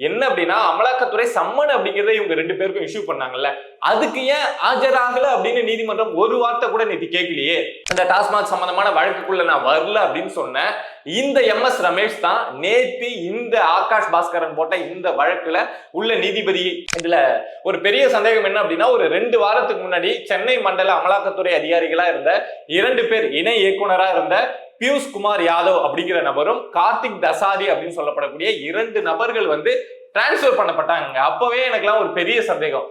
என்ன அப்படின்னா அமலாக்கத்துறை சம்மன் அப்படிங்கறத இவங்க ரெண்டு பேருக்கும் இஷ்யூ பண்ணாங்கல்ல. அதுக்கு ஏன் ஆஜராகல அப்படின்னு நீதிமன்றம் ஒரு வார்த்தை கூட நேற்று கேட்கலையே அந்த டாஸ்மாக் சம்பந்தமான வழக்குக்குள்ள நான் வரல அப்படின்னு சொன்னேன் இந்த எம் எஸ் ரமேஷ் தான் நேத்து இந்த ஆகாஷ் பாஸ்கரன் போட்ட இந்த வழக்குல உள்ள நீதிபதி. இதுல ஒரு பெரிய சந்தேகம் என்ன அப்படின்னா ஒரு ரெண்டு வாரத்துக்கு முன்னாடி சென்னை மண்டல அமலாக்கத்துறை அதிகாரிகளா இருந்த இரண்டு பேர் இணை இயக்குனரா இருந்த பியூஷ் குமார் யாதவ் அப்படிங்கிற நபரும் கார்த்திக் தசாரி அப்படின்னு சொல்லப்படக்கூடிய இரண்டு நபர்கள் வந்து டிரான்ஸ்ஃபர் பண்ணப்பட்டாங்க அப்பவே எனக்குலாம் ஒரு பெரிய சந்தேகம்.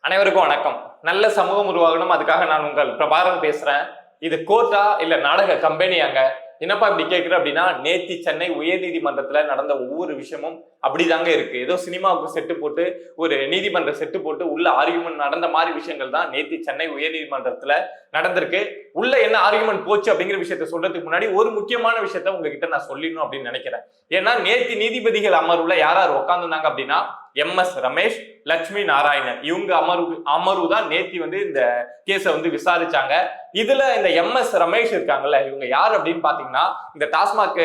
அனைவருக்கும் வணக்கம். நல்ல சமூகம் உருவாகணும். அதுக்காக நான் உங்கள் பிரபாரம் பேசுறேன். இது கோர்ட்டா இல்ல நாடக கம்பெனியாங்க என்னப்பா இப்படி கேட்குற அப்படின்னா நேத்தி சென்னை உயர்நீதிமன்றத்தில் நடந்த ஒவ்வொரு விஷயமும் அப்படிதாங்க இருக்கு. ஏதோ சினிமாவுக்கு செட்டு போட்டு ஒரு நீதிமன்ற செட்டு போட்டு உள்ள ஆர்கியூமெண்ட் நடந்த மாதிரி விஷயங்கள் தான் நேத்தி சென்னை உயர்நீதிமன்றத்தில் நடந்திருக்கு. உள்ள என்ன ஆர்குமெண்ட் போச்சு அப்படிங்கிற விஷயத்த சொல்றதுக்கு முன்னாடி ஒரு முக்கியமான விஷயத்த உங்ககிட்ட நான் சொல்லிடணும் அப்படின்னு நினைக்கிறேன். ஏன்னா நேற்று நீதிபதிகள் அமர்வுல யார் யார் உட்காந்துருந்தாங்க அப்படின்னா எம் எஸ் ரமேஷ் லட்சுமி நாராயணன். இவங்க அமர்வு அமர்வு தான் நேத்தி வந்து இந்த கேஸை வந்து விசாரிச்சாங்க. இதுல இந்த எம் எஸ் ரமேஷ் இருக்காங்கல்ல இவங்க யார் அப்படின்னு பாத்தீங்கன்னா இந்த டாஸ்மாக்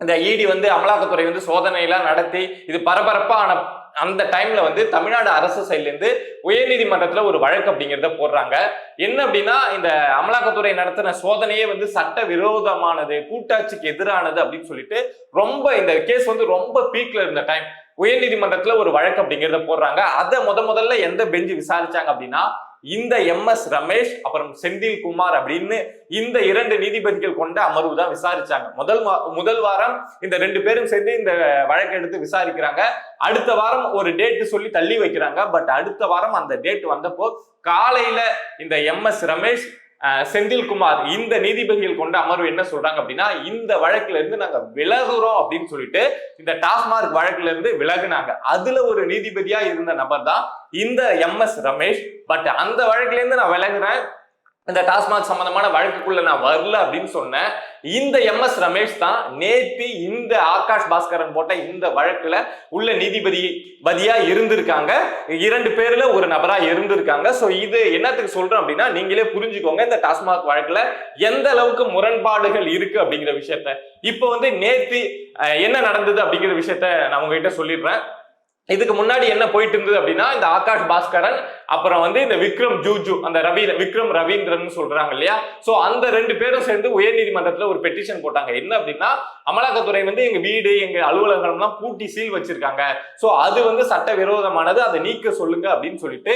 இந்த இடி வந்து அமலாக்கத்துறை வந்து சோதனை எல்லாம் நடத்தி இது பரபரப்பான அந்த டைம்ல வந்து தமிழ்நாடு அரசு சைட்லேருந்து உயர்நீதிமன்றத்தில் ஒரு வழக்கு அப்படிங்கிறத போடுறாங்க. என்ன அப்படின்னா இந்த அமலாக்கத்துறை நடத்தின சோதனையே வந்து சட்ட விரோதமானது கூட்டாட்சிக்கு எதிரானது அப்படின்னு சொல்லிட்டு ரொம்ப இந்த கேஸ் வந்து ரொம்ப பீக்ல இருந்த டைம் உயர்நீதிமன்றத்தில் ஒரு வழக்கு அப்படிங்கிறத போடுறாங்க. அதை முத முதல்ல எந்த பெஞ்சு விசாரிச்சாங்க அப்படின்னா இந்த எம் எஸ் ரமேஷ் அப்புறம் செந்தில் குமார் அப்படின்னு இந்த இரண்டு நீதிபதிகள் கொண்ட அமர்வு தான் விசாரிச்சாங்க. முதல் முதல் வாரம் இந்த ரெண்டு பேரும் சேர்ந்து இந்த வழக்கு எடுத்து விசாரிக்கிறாங்க. அடுத்த வாரம் ஒரு டேட் சொல்லி தள்ளி வைக்கிறாங்க. பட் அடுத்த வாரம் அந்த டேட் வந்தப்போ காலையில இந்த எம் எஸ் ரமேஷ் செந்தில்குமார் இந்த நீதிபதிகள் கொண்ட அமர்வு என்ன சொல்றாங்க அப்படின்னா இந்த வழக்குல இருந்து நாங்க விலகுறோம் அப்படின்னு சொல்லிட்டு இந்த டாஸ்மார்க் வழக்குல இருந்து விலகுனாங்க. அதுல ஒரு நீதிபதியா இருந்த நபர் தான் இந்த எம் எஸ் ரமேஷ். பட் அந்த வழக்குல இருந்து நான் விலகுறேன். இந்த டாஸ்மாக் சம்பந்தமான வழக்குக்குள்ள நான் வரல அப்படின்னு சொன்னேன். இந்த எம் எஸ் ரமேஷ் தான் நேத்தி இந்த ஆகாஷ் பாஸ்கரன் போட்ட இந்த வழக்குல உள்ள நீதிபதி பதியா இருந்திருக்காங்க. இரண்டு பேர்ல ஒரு நபரா இருந்திருக்காங்க. சோ இது என்னத்துக்கு சொல்றோம் அப்படின்னா நீங்களே புரிஞ்சுக்கோங்க இந்த டாஸ்மாக் வழக்குல எந்த அளவுக்கு முரண்பாடுகள் இருக்கு அப்படிங்கிற விஷயத்த. இப்போ வந்து நேத்து என்ன நடந்தது அப்படிங்கிற விஷயத்த நான் உங்ககிட்ட சொல்லிடுறேன். இதுக்கு முன்னாடி என்ன போயிட்டு இருந்தது அப்படின்னா இந்த ஆகாஷ் பாஸ்கரன் அப்புறம் வந்து இந்த விக்ரம் ஜூஜு அந்த ரவி விக்ரம் ரவீந்திரன் சொல்றாங்க இல்லையா? சோ அந்த ரெண்டு பேரும் சேர்ந்து உயர்நீதிமன்றத்துல ஒரு பெட்டிஷன் போட்டாங்க. என்ன அப்படின்னா அமலாக்கத்துறை வந்து எங்க வீடு எங்க அலுவலகம்லாம் பூட்டி சீல் வச்சிருக்காங்க. சோ அது வந்து சட்ட விரோதமானது அதை நீக்க சொல்லுங்க அப்படின்னு சொல்லிட்டு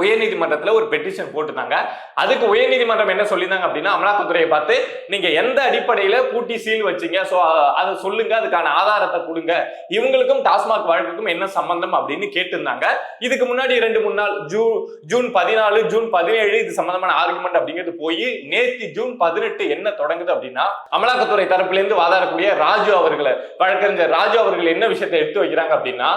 உயர்நீதிமன்றத்தில் ஒரு பெட்டிஷன் போட்டுருந்தாங்க. அதுக்கு உயர்நீதிமன்றம் என்ன சொல்லியிருந்தாங்க அப்படின்னா அமலாக்கத்துறையை பார்த்து நீங்க எந்த அடிப்படையில பூட்டி சீல் வச்சீங்க? ஸோ அதை சொல்லுங்க அதுக்கான ஆதாரத்தை கொடுங்க. இவங்களுக்கும் டாஸ்மாக் வழக்குக்கும் என்ன சம்பந்தம் அப்படின்னு கேட்டிருந்தாங்க. இதுக்கு முன்னாடி ரெண்டு மூணு நாள் ஜூ ஜூன் பதினாலு ஜூன் பதினேழு இது சம்பந்தமான ஆர்குமெண்ட் அப்படிங்கிறது போய் நேற்று ஜூன் பதினெட்டு என்ன தொடங்குது அப்படின்னா அமலாக்கத்துறை தரப்புலேருந்து வாதாடக்கூடிய ராஜு அவர்களை வழக்கறிஞர் ராஜு அவர்கள் என்ன விஷயத்தை எடுத்து வைக்கிறாங்க அப்படின்னா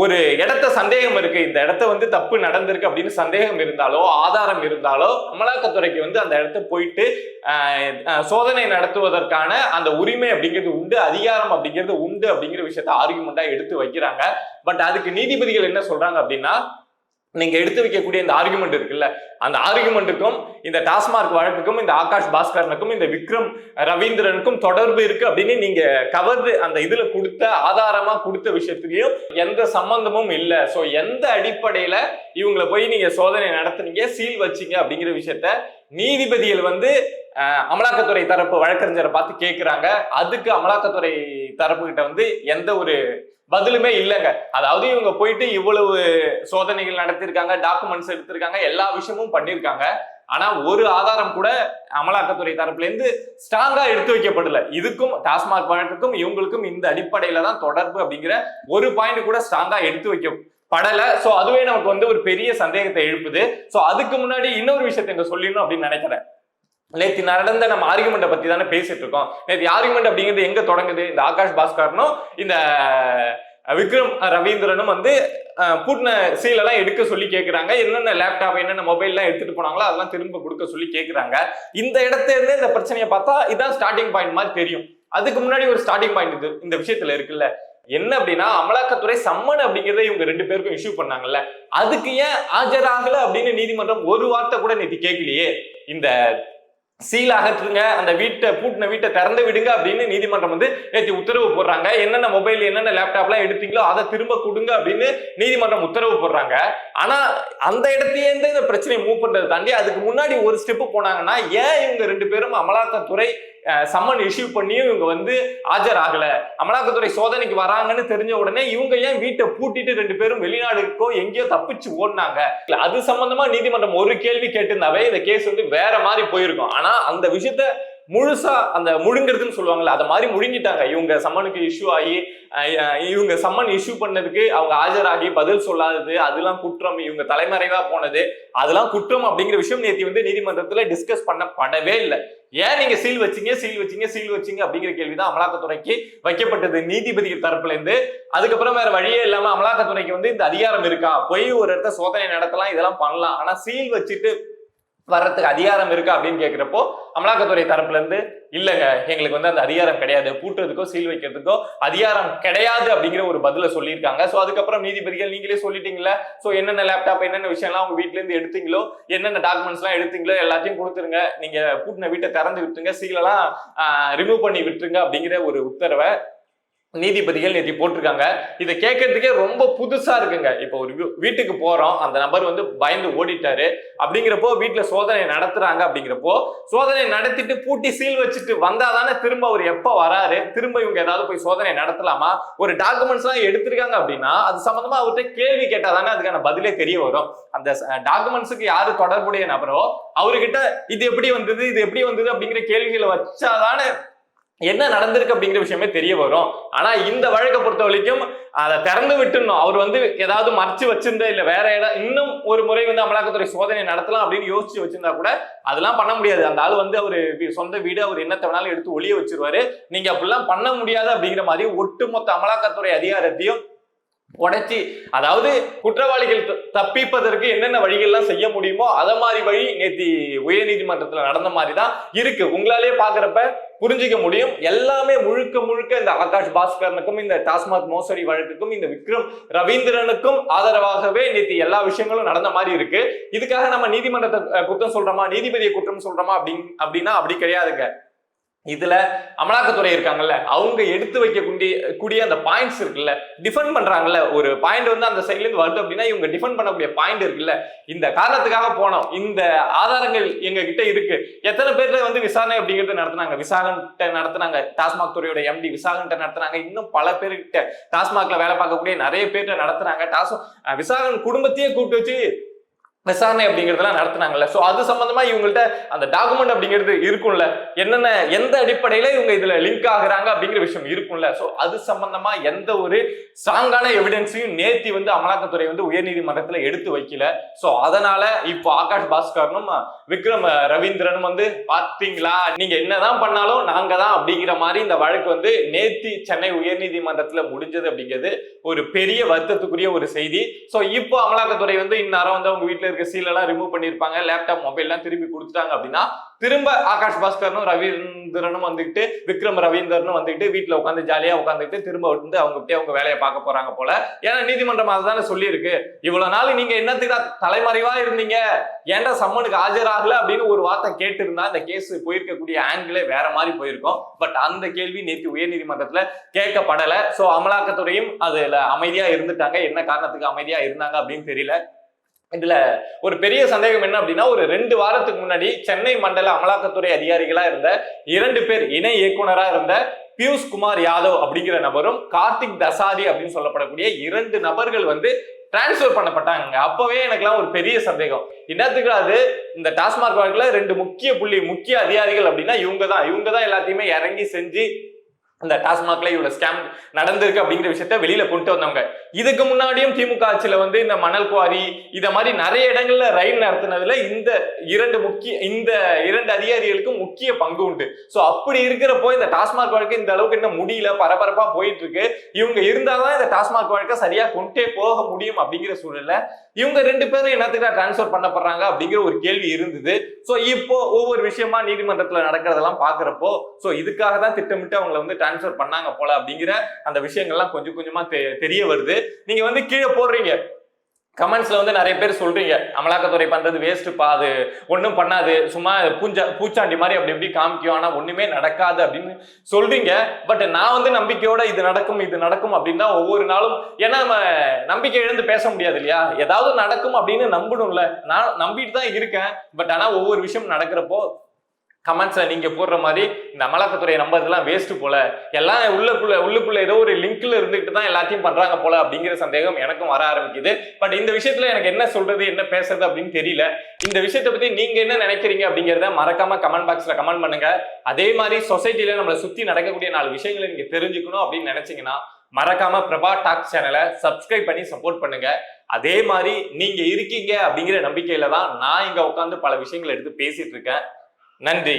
ஒரு இடத்த சந்தேகம் இருக்கு. இந்த இடத்த வந்து தப்பு நடந்திருக்கு அப்படின்னு சந்தேகம் இருந்தாலோ ஆதாரம் இருந்தாலோ அமலாக்கத்துறைக்கு வந்து அந்த இடத்த போயிட்டு சோதனை நடத்துவதற்கான அந்த உரிமை அப்படிங்கிறது உண்டு அதிகாரம் அப்படிங்கிறது உண்டு அப்படிங்கிற விஷயத்த ஆர்குமெண்டா எடுத்து வைக்கிறாங்க. பட் அதுக்கு நீதிபதிகள் என்ன சொல்றாங்க அப்படின்னா நீங்க எடுத்து வைக்கக்கூடிய இந்த ஆர்குமெண்ட் இருக்குல்ல அந்த ஆர்குமெண்ட்டுக்கும் இந்த டாஸ்மார்க் வழக்குக்கும் இந்த ஆகாஷ் பாஸ்கரனுக்கும் இந்த விக்ரம் ரவீந்திரனுக்கும் தொடர்பு இருக்கு அப்படின்னு நீங்க கவர்ந்து அந்த இதுல கொடுத்த ஆதாரமா கொடுத்த விஷயத்துலயும் எந்த சம்பந்தமும் இல்லை. ஸோ எந்த அடிப்படையில இவங்களை போய் நீங்க சோதனை நடத்துனீங்க சீல் வச்சீங்க அப்படிங்கிற விஷயத்த நீதிபதிகள் வந்து அமலாக்கத்துறை தரப்பு வழக்கறிஞரை பார்த்து கேட்குறாங்க அதுக்கு அமலாக்கத்துறை தரப்பு கிட்ட வந்து எந்த ஒரு பதிலுமே இல்லைங்க. அதாவது இவங்க போயிட்டு இவ்வளவு சோதனைகள் நடத்திருக்காங்க டாக்குமெண்ட்ஸ் எடுத்திருக்காங்க எல்லா விஷயமும் பண்ணியிருக்காங்க ஆனா ஒரு ஆதாரம் கூட அமலாக்கத்துறை தரப்புல இருந்து ஸ்ட்ராங்கா எடுத்து வைக்கப்படல. இதுக்கும் டாஸ்மாக் வழக்குக்கும் இவங்களுக்கும் இந்த அடிப்படையில தான் தொடர்பு அப்படிங்கிற ஒரு பாயிண்ட் கூட ஸ்ட்ராங்கா எடுத்து வைக்க படல சோ அதுவே நமக்கு வந்து ஒரு பெரிய சந்தேகத்தை எழுப்புது. சோ அதுக்கு முன்னாடி இன்னொரு விஷயத்தை இங்க சொல்லிடணும் அப்படின்னு நினைக்கிறேன். நேற்று நடந்த நம்ம ஆர்குமெண்ட்டை பத்தி தானே பேசிட்டு இருக்கோம். நேற்று ஆர்குமெண்ட் அப்படிங்கிறது எங்க தொடங்குது? இந்த ஆகாஷ் பாஸ்கரனும் இந்த விக்ரம் ரவீந்திரனும் வந்து பூட்டின சீலெல்லாம் எடுக்க சொல்லி கேட்குறாங்க என்னென்ன லேப்டாப் என்னென்ன மொபைல்லாம் எடுத்துட்டு போனாங்களோ அதெல்லாம் திரும்ப கொடுக்க சொல்லி கேட்குறாங்க இந்த இடத்துலேருந்து இந்த பிரச்சனையை பார்த்தா இதான் ஸ்டார்டிங் பாயிண்ட் மாதிரி தெரியும். அதுக்கு முன்னாடி ஒரு ஸ்டார்டிங் பாயிண்ட் இது இந்த விஷயத்துல இருக்குல்ல. என்ன அப்படின்னா அமலாக்கத்துறை சம்மன் அப்படிங்கிறத இவங்க ரெண்டு பேருக்கும் இஷ்யூ பண்ணாங்கல்ல. அதுக்கு ஏன் ஆஜராகல அப்படின்னு நீதிமன்றம் ஒரு வார்த்தை கூட நேற்று கேட்கலையே இந்த சீல் அகற்றுங்க அந்த வீட்டை பூட்டின வீட்டை திறந்து விடுங்க அப்படின்னு நீதிமன்றம் வந்து நேற்று உத்தரவு போடுறாங்க. என்னென்ன மொபைல் என்னென்ன லேப்டாப்லாம் எடுத்தீங்களோ அதை திரும்ப கொடுங்க அப்படின்னு நீதிமன்றம் உத்தரவு போடுறாங்க. ஆனா அந்த இடத்துலேருந்து இந்த பிரச்சனையை மூவ் பண்றதை தாண்டி அதுக்கு முன்னாடி ஒரு ஸ்டெப்பு போனாங்கன்னா ஏன் இவங்க ரெண்டு பேரும் அமலாக்கத்துறை சம்மன் இஷ்யூ பண்ணியும் இவங்க வந்து ஆஜராகல. அமலாக்கத்துறை சோதனைக்கு வராங்கன்னு தெரிஞ்ச உடனே இவங்க ஏன் வீட்டை பூட்டிட்டு ரெண்டு பேரும் வெளிநாடுக்கோ எங்கேயோ தப்பிச்சு ஓடினாங்க? இல்ல, அது சம்பந்தமா நீதிமன்றம் ஒரு கேள்வி கேட்டிருந்தாவே இந்த கேஸ் வந்து வேற மாதிரி போயிருக்கும். ஆனா அந்த விஷயத்த முழுசா அந்த முழுங்கிறதுன்னு சொல்லுவாங்கல்ல அதை மாதிரி முழுங்கிட்டாங்க. இவங்க சம்மனுக்கு இஷ்யூ ஆகி இவங்க சம்மன் இஷ்யூ பண்ணதுக்கு அவங்க ஆஜராகி பதில் சொல்லாதது அதெல்லாம் குற்றம் இவங்க தலைமறைவா போனது அதெல்லாம் குற்றம் அப்படிங்கிற விஷயம் நேத்தி வந்து நீதிமன்றத்துல டிஸ்கஸ் பண்ணப்படவே இல்லை. ஏன் நீங்க சீல் வச்சீங்க சீல் வச்சீங்க சீல் வச்சீங்க அப்படிங்கிற கேள்விதான் அமலாக்கத்துறைக்கு வைக்கப்பட்டது. நீதிபதி தரப்புல இருந்து அதுக்கப்புறம் வேற வழியே இல்லாம அமலாக்கத்துறைக்கு வந்து இந்த அதிகாரம் இருக்கா? போய் ஒரு இடத்த சோதனை நடத்தலாம் இதெல்லாம் பண்ணலாம். ஆனா சீல் வச்சுட்டு வர்றதுக்கு அதிகாரம் இருக்கா அப்படின்னு கேக்குறப்போ அமலாக்கத்துறை தரப்புல இருந்து இல்லைங்க எங்களுக்கு வந்து அந்த அதிகாரம் கிடையாது. பூட்டுறதுக்கோ சீல் வைக்கிறதுக்கோ அதிகாரம் கிடையாது அப்படிங்கிற ஒரு பதில சொல்லியிருக்காங்க. ஸோ அதுக்கப்புறம் நீதிபதிகள் நீங்களே சொல்லிட்டீங்களா ஸோ என்னென்ன லேப்டாப் என்னென்ன விஷயம்லாம் உங்க வீட்ல இருந்து எடுத்தீங்களோ என்னென்ன டாக்குமெண்ட்ஸ்லாம் எடுத்தீங்களோ எல்லாத்தையும் கொடுத்துருங்க. நீங்க பூட்டின வீட்டை திறந்து விட்டுருங்க. சீலெல்லாம் ரிமூவ் பண்ணி விட்டுருங்க அப்படிங்கிற ஒரு உத்தரவை நீதிபதிகள் நேற்று போட்டிருக்காங்க. இதை கேட்கறதுக்கே ரொம்ப புதுசா இருக்குங்க. இப்போ ஒரு வீட்டுக்கு போறோம். அந்த நபர் வந்து பயந்து ஓடிட்டாரு. அப்படிங்கிறப்போ வீட்டுல சோதனை நடத்துறாங்க அப்படிங்கிறப்போ சோதனை நடத்திட்டு பூட்டி சீல் வச்சுட்டு வந்தாதானே திரும்ப அவர் எப்ப வராரு? திரும்ப இவங்க ஏதாவது போய் சோதனை நடத்தலாமா? ஒரு டாக்குமெண்ட்ஸ் எல்லாம் எடுத்திருக்காங்க அப்படின்னா அது சம்பந்தமா அவர்கிட்ட கேள்வி கேட்டாதானே அதுக்கான பதிலே தெரிய வரும். அந்த டாக்குமெண்ட்ஸுக்கு யாரு தொடர்புடைய நபரோ அவர்கிட்ட இது எப்படி வந்தது இது எப்படி வந்தது அப்படிங்கிற கேள்விகளை வச்சாதானே என்ன நடந்திருக்கு அப்படிங்கிற விஷயமே தெரிய வரும். ஆனா இந்த வழக்கை பொறுத்த வரைக்கும் அதை திறந்து விட்டுணும் அவர் வந்து ஏதாவது மறைச்சு வச்சிருந்தா இல்ல வேற இடம் இன்னும் ஒரு முறை வந்து அமலாக்கத்துறை சோதனை நடத்தலாம் அப்படின்னு யோசிச்சு வச்சிருந்தா கூட அதெல்லாம் பண்ண முடியாது. அந்த ஆள் வந்து அவரு சொந்த வீடு அவர் என்னத்தை வேணாலும் எடுத்து ஒளிய வச்சிருவாரு. நீங்க அப்படிலாம் பண்ண முடியாது அப்படிங்கிற மாதிரி ஒட்டுமொத்த அமலாக்கத்துறை அதிகாரத்தையும் உடைச்சி அதாவது குற்றவாளிகள் த- தப்பிப்பதற்கு என்னென்ன வழிகள்லாம் செய்ய முடியுமோ அத மாதிரி வழி நேத்தி உயர்நீதிமன்றத்துல நடந்த மாதிரி தான் இருக்கு. உங்களாலே பாக்குறப்ப புரிஞ்சிக்க முடியும். எல்லாமே முழுக்க முழுக்க இந்த ஆகாஷ் பாஸ்கரனுக்கும் இந்த டாஸ்மாக் மோசடி வழக்குக்கும் இந்த விக்ரம் ரவீந்திரனுக்கும் ஆதரவாகவே நேற்று எல்லா விஷயங்களும் நடந்த மாதிரி இருக்கு. இதுக்காக நம்ம நீதிமன்றத்தை குற்றம் சொல்றோமா? நீதிபதியை குற்றம் சொல்றோமா அப்படின்னு அப்படின்னா அப்படி கிடையாதுங்க. இதுல அமலாக்கத்துறை இருக்காங்கல்ல அவங்க எடுத்து வைக்கக்கூடிய கூடிய அந்த பாயிண்ட்ஸ் இருக்குல்ல டிஃபெண்ட் பண்றாங்கல்ல ஒரு பாயிண்ட் வந்து அந்த சைட்ல இருந்து வருது அப்படின்னா இவங்க டிஃபெண்ட் பண்ணக்கூடிய பாயிண்ட் இருக்குல்ல இந்த காரணத்துக்காக போனோம் இந்த ஆதாரங்கள் எங்க கிட்ட இருக்கு. எத்தனை பேர்ல வந்து விசாரணை அப்படிங்கிறது நடத்துனாங்க. விசாகன்ட்ட நடத்துனாங்க டாஸ்மாக் துறையோட எம்டி விசாகன்ட்ட நடத்தினாங்க. இன்னும் பல பேர்கிட்ட டாஸ்மாக்ல வேலை பார்க்கக்கூடிய நிறைய பேர்கிட்ட நடத்துனாங்க. டாஸ் விசாகன் குடும்பத்தையே கூப்பிட்டு வச்சு விசாரணை அப்படிங்கிறதெல்லாம் நடத்துனாங்கல்ல. ஸோ அது சம்மந்தமாக இவங்கள்ட்ட அந்த டாக்குமெண்ட் அப்படிங்கிறது இருக்கும்ல. என்னென்ன எந்த அடிப்படையில் இவங்க இதில் லிங்க் ஆகுறாங்க அப்படிங்கிற விஷயம் இருக்கும்ல. ஸோ அது சம்மந்தமாக எந்த ஒரு ஸ்ட்ராங்கான எவிடன்ஸையும் நேத்தி வந்து அமலாக்கத்துறை வந்து உயர்நீதிமன்றத்தில் எடுத்து வைக்கல. ஸோ அதனால இப்போ ஆகாஷ் பாஸ்கரனும் விக்ரம் ரவீந்திரனும் வந்து பார்த்திங்களா நீங்கள் என்ன என்னதான் பண்ணாலும் நாங்கள் தான் அப்படிங்கிற மாதிரி இந்த வழக்கு வந்து நேத்தி சென்னை உயர்நீதிமன்றத்தில் முடிஞ்சது அப்படிங்கிறது ஒரு பெரிய வருத்தத்துக்குரிய ஒரு செய்தி. ஸோ இப்போ அமலாக்கத்துறை வந்து இந்நேரம் வந்து அவங்க வீட்டில் இருக்க சீல் எல்லாம் ரிமூவ் பண்ணிருப்பாங்க. லேப்டாப் மொபைல் எல்லாம் திருப்பி கொடுத்துட்டாங்க அப்படின்னா திரும்ப ஆகாஷ் பாஸ்கரனும் ரவீந்திரனும் வந்துட்டு விக்ரம் ரவீந்திரனும் வந்துட்டு வீட்டுல உட்காந்து ஜாலியா உட்காந்துட்டு திரும்ப வந்து அவங்க அப்படியே அவங்க வேலையை பார்க்க போறாங்க போல. ஏன்னா நீதிமன்றம் அதுதானே சொல்லியிருக்கு. இவ்வளவு நாள் நீங்க என்னத்துக்கு தலைமறைவா இருந்தீங்க? ஏன்டா சம்மனுக்கு ஆஜராகல அப்படின்னு ஒரு வார்த்தை கேட்டு இருந்தா இந்த கேஸ் போயிருக்கக்கூடிய ஆங்கிளே வேற மாதிரி போயிருக்கும். பட் அந்த கேள்வி நேற்று உயர்நீதிமன்றத்துல கேட்கப்படல. சோ அமலாக்கத்துறையும் அதுல அமைதியா இருந்துட்டாங்க. என்ன காரணத்துக்கு அமைதியா இருந்தாங்க அப்படின்னு தெரியல. இதுல ஒரு பெரிய சந்தேகம் என்ன அப்படின்னா ஒரு ரெண்டு வாரத்துக்கு முன்னாடி சென்னை மண்டல அமலாக்கத்துறை அதிகாரிகளா இருந்த இரண்டு பேர் இணை இயக்குனரா இருந்த பியூஷ் குமார் யாதவ் அப்படிங்கிற நபரும் கார்த்திக் தசாரி அப்படின்னு சொல்லப்படக்கூடிய இரண்டு நபர்கள் வந்து டிரான்ஸ்ஃபர் பண்ணப்பட்டாங்க அப்பவே எனக்குலாம் ஒரு பெரிய சந்தேகம். என்னத்துக்கு அது? இந்த டாஸ்மாக் வழக்கில் ரெண்டு முக்கிய புள்ளி முக்கிய அதிகாரிகள் அப்படின்னா இவங்க தான் இவங்க தான் எல்லாத்தையுமே இறங்கி செஞ்சு அந்த டாஸ்மாக்ல இவ்வளவு ஸ்கேம் நடந்திருக்கு அப்படிங்கிற விஷயத்த வெளியில கொண்டு வந்தவங்க. இதுக்கு முன்னாடியும் திமுக ஆட்சியில வந்து இந்த மணல் குவாரி இத மாதிரி நிறைய இடங்கள்ல ரயில் நடத்தினதுல இந்த இரண்டு முக்கிய இந்த இரண்டு அதிகாரிகளுக்கும் முக்கிய பங்கு உண்டு. சோ அப்படி இருக்கிறப்போ இந்த டாஸ்மாக் வழக்கு இந்த அளவுக்கு இன்னும் முடியல பரபரப்பா போயிட்டு இருக்கு இவங்க இருந்தாதான் இந்த டாஸ்மாக் வழக்கை சரியா கொண்டே போக முடியும் அப்படிங்கிற சூழல்ல இவங்க ரெண்டு பேரும் என்னத்துக்கு டிரான்ஸ்ஃபர் பண்ணப்படுறாங்க அப்படிங்கிற ஒரு கேள்வி இருந்தது. சோ இப்போ ஒவ்வொரு விஷயமா நீதிமன்றத்துல நடக்கிறதெல்லாம் பாக்குறப்போ சோ இதுக்காக தான் திட்டமிட்டு அவங்கள வந்து டிரான்ஸ்ஃபர் பண்ணாங்க போல அப்படிங்கிற அந்த விஷயங்கள்லாம் கொஞ்சம் கொஞ்சமா தெ- தெரிய வருது. நீங்க வந்து கீழே போடுறீங்க. கமெண்ட்ஸ்ல வந்து நிறைய பேர் சொல்றீங்க. அமலாக்கத்துறை பண்றது வேஸ்ட்டுப்பா அது ஒன்றும் பண்ணாது. சும்மா பூஞ்சா பூச்சாண்டி மாதிரி அப்படி இப்படி காமிக்கும். ஆனா ஒண்ணுமே நடக்காது அப்படின்னு சொல்றீங்க. பட் நான் வந்து நம்பிக்கையோட இது நடக்கும் இது நடக்கும் அப்படின்னா ஒவ்வொரு நாளும் ஏன்னா நம்ம நம்பிக்கை எழுந்து பேச முடியாது இல்லையா? ஏதாவது நடக்கும் அப்படின்னு நம்பணும்ல. நான் நம்பிட்டு தான் இருக்கேன். பட் ஆனா ஒவ்வொரு விஷயம் நடக்கிறப்போ கமெண்ட்ஸ்ல நீங்க போடுற மாதிரி இந்த அமலாக்கத்துறை நம்பர்லாம் வேஸ்ட் போல. எல்லாம் உள்ளுக்குள்ள உள்ளுக்குள்ள ஏதோ ஒரு லிங்க்ல இருந்துகிட்டு தான் எல்லாத்தையும் பண்றாங்க போல அப்படிங்கிற சந்தேகம் எனக்கும் வர ஆரம்பிக்குது. பட் இந்த விஷயத்துல எனக்கு என்ன சொல்றது என்ன பேசுறது அப்படின்னு தெரியல. இந்த விஷயத்தை பத்தி நீங்க என்ன நினைக்கிறீங்க அப்படிங்கிறத மறக்காம கமெண்ட் பாக்ஸ்ல கமெண்ட் பண்ணுங்க. அதே மாதிரி சொசைட்டில நம்மளை சுத்தி நடக்கக்கூடிய நாலு விஷயங்களை நீங்க தெரிஞ்சுக்கணும் அப்படின்னு நினைச்சீங்கன்னா மறக்காம பிரபா டாக் சேனலை சப்ஸ்கிரைப் பண்ணி சப்போர்ட் பண்ணுங்க. அதே மாதிரி நீங்க இருக்கீங்க அப்படிங்கிற நம்பிக்கையில தான் நான் இங்க உட்காந்து பல விஷயங்களை எடுத்து பேசிட்டு இருக்கேன். நன்றி.